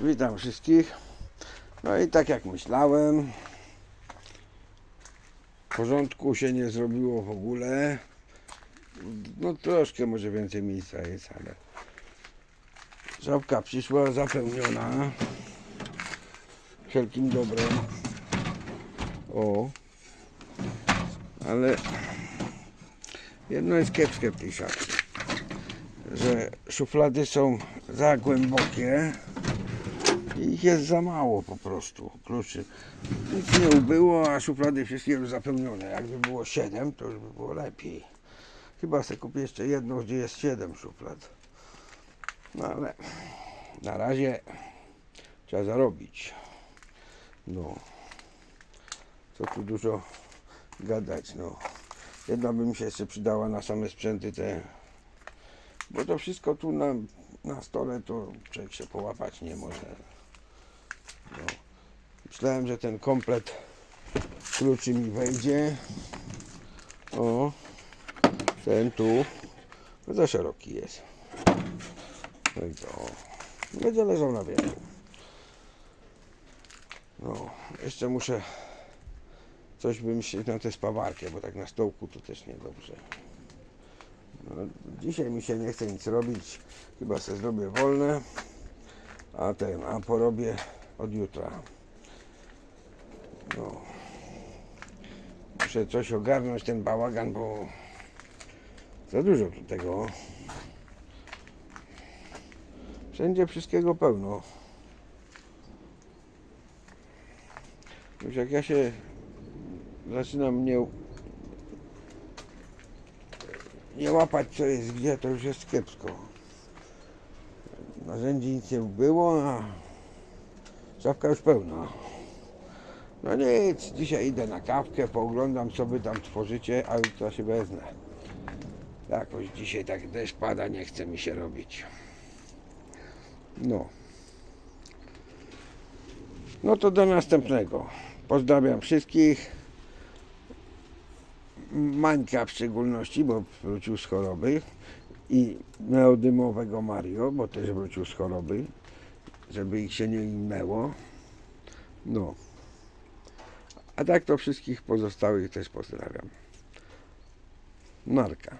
Witam wszystkich. No i tak jak myślałem, porządku się nie zrobiło w ogóle. No troszkę może więcej miejsca jest, ale żabka przyszła zapełniona wszelkim dobrem. O, ale jedno jest kiepskie w tej szafce, że szuflady są za głębokie ich jest za mało po prostu kluczy. Nic nie ubyło, a szuflady wszystkie już zapełnione. Jakby było 7, to już by było lepiej. Chyba sobie kupię jeszcze jedną, gdzie jest 7 szuflad. No ale na razie trzeba zarobić. No. Co tu dużo gadać, no. Jedna by mi się jeszcze przydała na same sprzęty te. Bo to wszystko tu na, na stole to człowiek się połapać nie może. Myślałem, że ten komplet kluczy mi wejdzie. O, ten tu. No za szeroki jest. No i to. Będzie leżał na wierzchu. No, jeszcze muszę coś wymyślić na tę spawarkę, bo tak na stołku to też niedobrze. No, dzisiaj mi się nie chce nic robić. Chyba sobie zrobię wolne. A ten, a porobię od jutra. No. Muszę coś ogarnąć ten bałagan, bo za dużo tu tego. Wszędzie wszystkiego pełno. Już jak ja się zaczynam nie, nie łapać co jest gdzie, to już jest kiepsko. Narzędzi nic nie było, a szafka już pełna. No nic, dzisiaj idę na kawkę, pooglądam co wy tam tworzycie, a jutro się wezmę. Jakoś dzisiaj tak deszcz pada, nie chce mi się robić. No. No to do następnego. Pozdrawiam wszystkich. Mańka w szczególności, bo wrócił z choroby. I neodymowego Mario, bo też wrócił z choroby. Żeby ich się nie innego. No. A tak to wszystkich pozostałych też pozdrawiam. Marka.